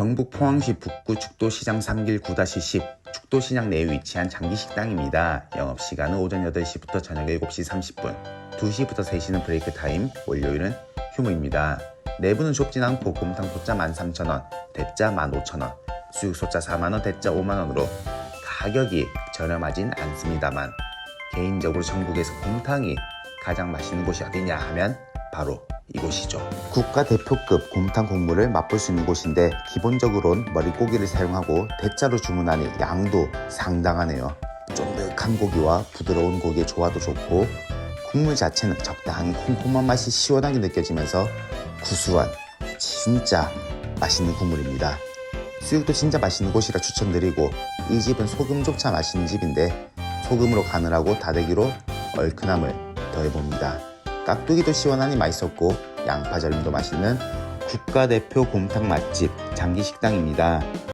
경북 포항시 북구 축도시장 3길 9-10 축도시장 내에 위치한 장기식당입니다. 영업시간은 오전 8시부터 저녁 7시 30분, 2시부터 3시는 브레이크 타임, 월요일은 휴무입니다. 내부는 좁진 않고 곰탕 소자 13,000원, 대짜 15,000원, 수육소자 4만원, 대짜 5만원으로 가격이 저렴하진 않습니다만 개인적으로 전국에서 곰탕이 가장 맛있는 곳이 어디냐 하면 바로 이곳이죠. 국가 대표급 곰탕 국물을 맛볼 수 있는 곳인데 기본적으로는 머리고기를 사용하고 대짜로 주문하니 양도 상당하네요. 쫀득한 고기와 부드러운 고기의 조화도 좋고 국물 자체는 적당히 콩콩한 맛이 시원하게 느껴지면서 구수한 진짜 맛있는 국물입니다. 수육도 진짜 맛있는 곳이라 추천드리고 이 집은 소금조차 맛있는 집인데 소금으로 하고 다대기로 얼큰함을 더해봅니다. 깍두기도 시원하니 맛있었고 양파절임도 맛있는 국가대표 곰탕 맛집 장기식당입니다.